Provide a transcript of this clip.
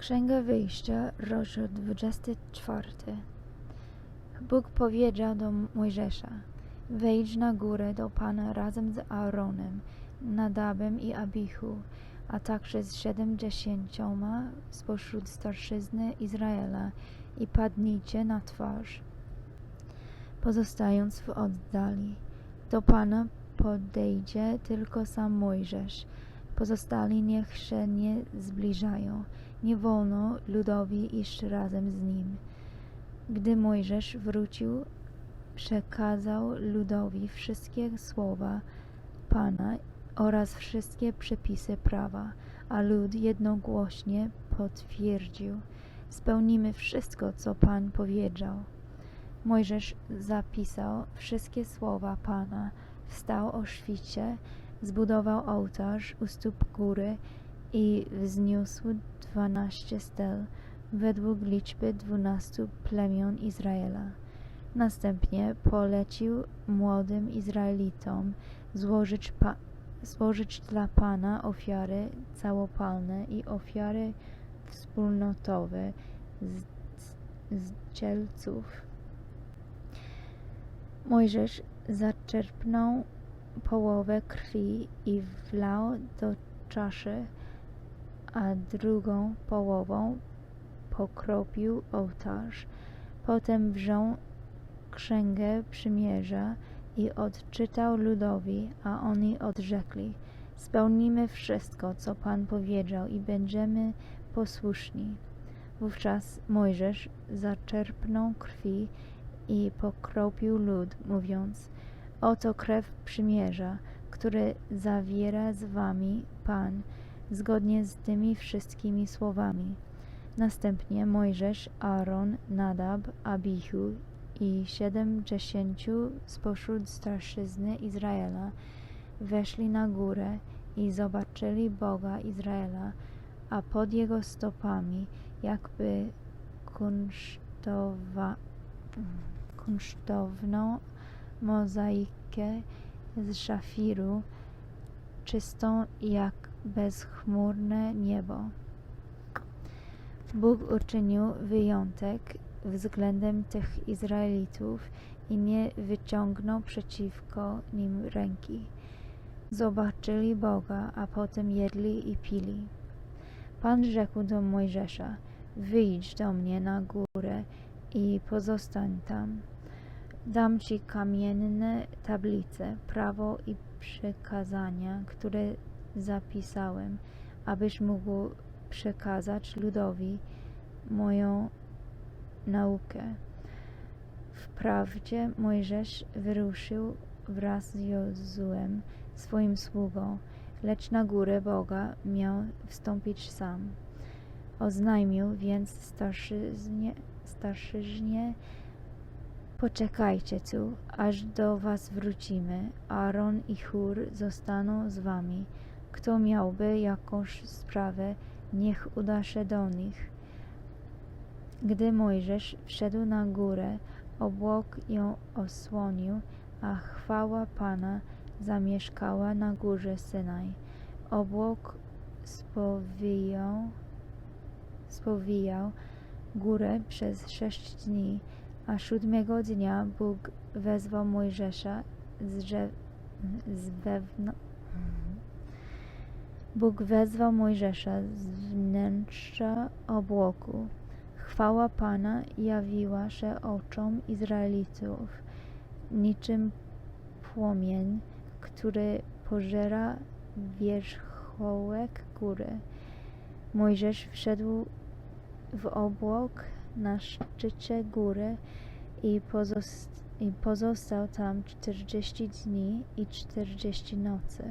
Księga Wyjścia, rozdział 24. Bóg powiedział do Mojżesza: Wejdź na górę do Pana razem z Aaronem, Nadabem i Abichu, a także z siedemdziesięcioma spośród starszyzny Izraela i padnijcie na twarz, pozostając w oddali. Do Pana podejdzie tylko sam Mojżesz. Pozostali niech się nie zbliżają. Nie wolno ludowi iść razem z nim. Gdy Mojżesz wrócił, przekazał ludowi wszystkie słowa Pana oraz wszystkie przepisy prawa, a lud jednogłośnie potwierdził: Spełnimy wszystko, co Pan powiedział. Mojżesz zapisał wszystkie słowa Pana, wstał o świcie, zbudował ołtarz u stóp góry i wzniósł dwanaście stel według liczby dwunastu plemion Izraela. Następnie polecił młodym Izraelitom złożyć, złożyć dla Pana ofiary całopalne i ofiary wspólnotowe z, z cielców. Mojżesz zaczerpnął połowę krwi i wlał do czaszy, a drugą połową pokropił ołtarz. Potem wziął księgę przymierza i odczytał ludowi, a oni odrzekli: Spełnimy wszystko, co Pan powiedział, i będziemy posłuszni. Wówczas Mojżesz zaczerpnął krwi i pokropił lud, mówiąc: Oto krew przymierza, które zawiera z wami Pan, zgodnie z tymi wszystkimi słowami. Następnie Mojżesz, Aaron, Nadab, Abihu i siedemdziesięciu spośród starszyzny Izraela weszli na górę i zobaczyli Boga Izraela, a pod jego stopami jakby kunsztowa, kunsztowną mozaikę z szafiru, czystą jak bezchmurne niebo. Bóg uczynił wyjątek względem tych Izraelitów i nie wyciągnął przeciwko nim ręki. Zobaczyli Boga, a potem jedli i pili. Pan rzekł do Mojżesza: Wyjdź do mnie na górę i pozostań tam. Dam ci kamienne tablice, prawo i przykazania, które zapisałem, abyś mógł przekazać ludowi moją naukę. Wprawdzie Mojżesz wyruszył wraz z Jozuem, swoim sługą, lecz na górę Boga miał wstąpić sam. Oznajmił więc starszyznie, starszyźnie, poczekajcie tu, aż do was wrócimy. Aaron i Hur zostaną z wami. Kto miałby jakąś sprawę, niech uda się do nich. Gdy Mojżesz wszedł na górę, obłok ją osłonił, a chwała Pana zamieszkała na górze Synaj. Obłok spowijał, spowijał górę przez sześć dni, a siódmego dnia Bóg wezwał Mojżesza z, drzew, z wewnątrz. Bóg wezwał Mojżesza z wnętrza obłoku. Chwała Pana jawiła się oczom Izraelitów, niczym płomień, który pożera wierzchołek góry. Mojżesz wszedł w obłok na szczycie góry i, i pozostał tam czterdzieści dni i czterdzieści nocy.